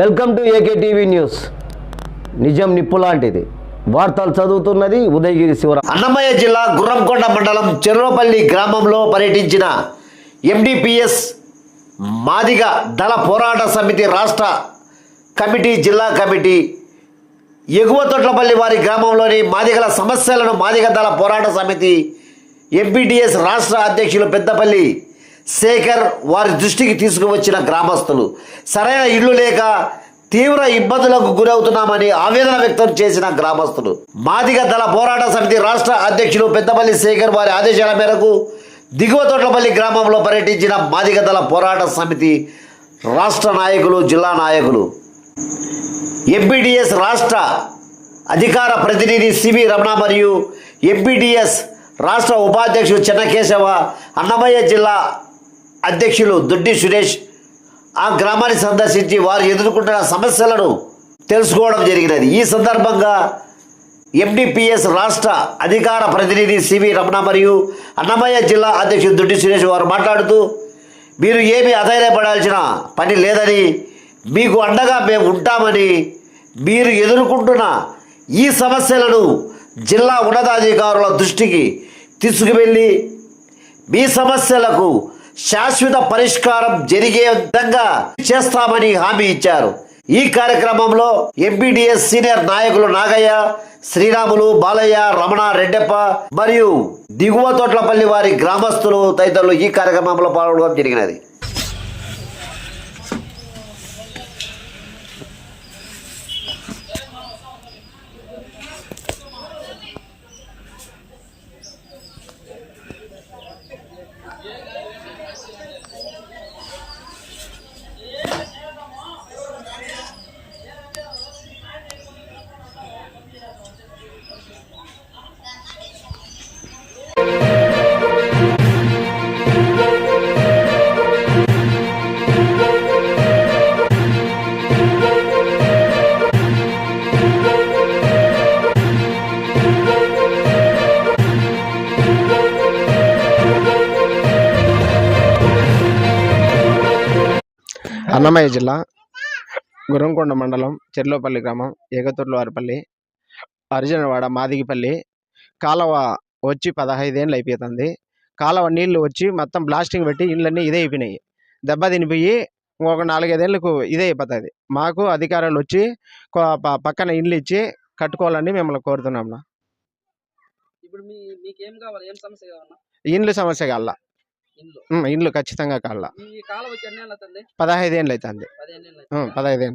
Welcome to AK TV news. నిజం నిప్పు లాంటిది. వార్తలు చదువుతున్నది ఉదయగిరి శివరా. అన్నమయ్య జిల్లా గుర్రంకొండ మండలం చెర్రోపల్లి గ్రామంలో పర్యటించిన ఎండిపిఎస్ మాదిగ దళ పోరాట సమితి రాష్ట్ర కమిటీ జిల్లా కమిటీ ఎగువ తొట్లపల్లి వారి గ్రామంలోని మాదిగల సమస్యలను మాదిగ దళ పోరాట సమితి ఎంపీటీఎస్ రాష్ట్ర అధ్యక్షులు పెద్దపల్లి శేఖర్ వారి దృష్టికి తీసుకువచ్చిన గ్రామస్తులు. సరైన ఇల్లు లేక తీవ్ర ఇబ్బందులకు గురవుతున్నామని ఆవేదన వ్యక్తం చేసిన గ్రామస్తులు. మాదిగ దళ పోరాట సమితి రాష్ట్ర అధ్యక్షులు పెద్దపల్లి శేఖర్ వారి ఆదేశాల మేరకు దిగువ తోట్లపల్లి గ్రామంలో పర్యటించిన మాదిగ దళ పోరాట సమితి రాష్ట్ర నాయకులు జిల్లా నాయకులు. ఎంపీడీఎస్ రాష్ట్ర అధికార ప్రతినిధి సివి రమణ మరియు ఎంపీడీఎస్ రాష్ట్ర ఉపాధ్యక్షుడు చెన్నకేశవ అన్నమయ్య జిల్లా అధ్యక్షులు దొడ్డి సురేష్ ఆ గ్రామాన్ని సందర్శించి వారు ఎదుర్కొంటున్న సమస్యలను తెలుసుకోవడం జరిగినది. ఈ సందర్భంగా ఎండిపిఎస్ రాష్ట్ర అధికార ప్రతినిధి సివి రమణ మరియు అన్నమయ్య జిల్లా అధ్యక్షుడు దొడ్డి సురేష్ వారు మాట్లాడుతూ మీరు ఏమి అధైర్యపడాల్సిన పని లేదని మీకు అండగా మేము ఉంటామని మీరు ఎదుర్కొంటున్న ఈ సమస్యలను జిల్లా ఉన్నతాధికారుల దృష్టికి తీసుకువెళ్ళి మీ సమస్యలకు శాశ్వత పరిష్కారం జరిగే విధంగా చేస్తామని హామీ ఇచ్చారు. ఈ కార్యక్రమంలో ఎంపీడీఎస్ సీనియర్ నాయకులు నాగయ్య శ్రీరాములు బాలయ్య రమణ రెడ్డప్ప మరియు దిగువ తోట్లపల్లి వారి గ్రామస్తులు తదితరులు ఈ కార్యక్రమంలో పాల్గొనడం జరిగినది. అన్నమయ్య జిల్లా గురంకొండ మండలం చెర్లోపల్లి గ్రామం ఏగతూర్లవారిపల్లి అర్జునవాడ మాదిగిపల్లి. కాలువ వచ్చి పదహైదేళ్ళు అయిపోతుంది. కాలువ నీళ్ళు వచ్చి మొత్తం బ్లాస్టింగ్ పెట్టి ఇళ్ళన్నీ ఇదే అయిపోయినాయి. దెబ్బ తినిపోయి ఒక నాలుగైదేళ్ళకు ఇదే అయిపోతుంది. మాకు అధికారులు వచ్చి పక్కన ఇండ్లు ఇచ్చి కట్టుకోవాలని మిమ్మల్ని కోరుతున్నాం కావాలి? ఇండ్లు సమస్య ఉమ్, ఇండ్లు. ఖచ్చితంగా వచ్చి ఎన్ని ఏళ్ళు అవుతుంది పదిహేను ఏళ్ళు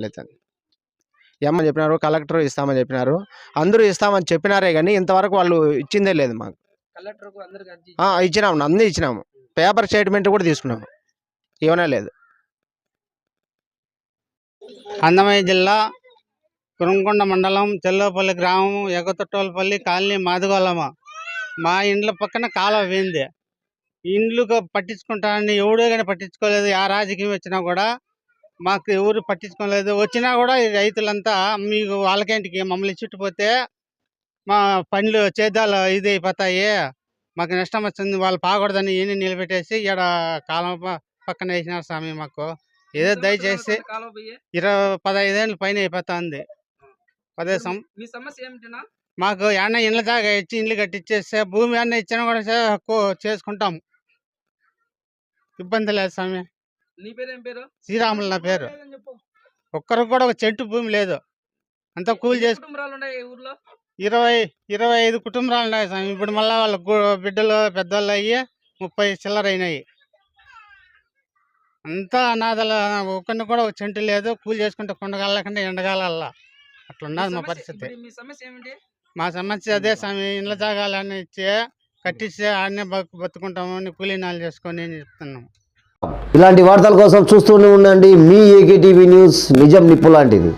అవుతుందా? ఏమని చెప్పినారు? కలెక్టర్ ఇస్తామని చెప్పినారు. అందరూ ఇస్తామని చెప్పినారే కానీ ఇంతవరకు వాళ్ళు ఇచ్చిందే లేదు మాకు. కలెక్టర్కు అందరికి అర్జీ ఆ, ఇచ్చినాము అన్నీ ఇచ్చినాము. పేపర్ స్టేట్మెంట్ కూడా తీసుకున్నాము. ఇవ్వనే లేదు. అన్నమయ్య జిల్లా కురంకొండ మండలం చెల్లోపల్లి గ్రామం ఎగతొట్టోలపల్లి కాలనీ మాదిగోళమ్మ మా ఇండ్ల పక్కన కాలువ పోయింది ఇండ్లు పట్టించుకుంటానని ఎవడో కానీ పట్టించుకోలేదు. ఆ రాజకీయం వచ్చినా కూడా మాకు ఎవరు పట్టించుకోలేదు. వచ్చినా కూడా రైతులంతా మీకు వాళ్ళకేంటికి మమ్మల్ని చుట్టుపోతే మా పండ్లు చేద్దాలు ఇది అయిపోతాయి. మాకు నష్టం వచ్చింది. వాళ్ళు పాకూడదని ఈయన నిలబెట్టేసి ఇక్కడ కాలం పక్కన వేసినారు స్వామి మాకు. ఏదో దయచేసి ఇరవై పదహైదేళ్ళ పైన అయిపోతుంది. ఏమిటినా? మాకు ఏమన్నా ఇండ్ల దాకా ఇచ్చి ఇండ్లు కట్టించేస్తే భూమి ఏమన్నా ఇచ్చినా కూడా చేసుకుంటాం. ఇబ్బంది లేదు స్వామి. నీ పేరు ఏం పేరు? శ్రీరాములు నా పేరు. ఒక్కరికి కూడా ఒక చెట్టు భూమి లేదు. అంతా కూలి చేసు కుటుంబాలు ఉన్నాయి ఈ ఊర్లో? ఇరవై ఇరవై ఐదు కుటుంబాలు ఉన్నాయి స్వామి. ఇప్పుడు మళ్ళీ వాళ్ళ బిడ్డలు పెద్దోళ్ళు అయ్యి ముప్పై చిల్లర అయినాయి. అంతా అనాథల ఒక్కరిని కూడా ఒక చెంటు లేదు. కూలి చేసుకుంటే కొండగాలకుండా ఎండగాలల్లా అట్లున్నది మీ పరిస్థితి. మీ సమస్య అదే స్వామి. ఇండ్ల జాగాలన్నీ ఇచ్చి కట్టిస్తే ఆడనే బతు బతుకుంటామని కూలీనాలు చేసుకొని చెప్తున్నాం. ఇలాంటి వార్తల కోసం చూస్తూనే ఉండండి మీ ఏకే టీవీ న్యూస్ నిజం నిప్పు లాంటిది.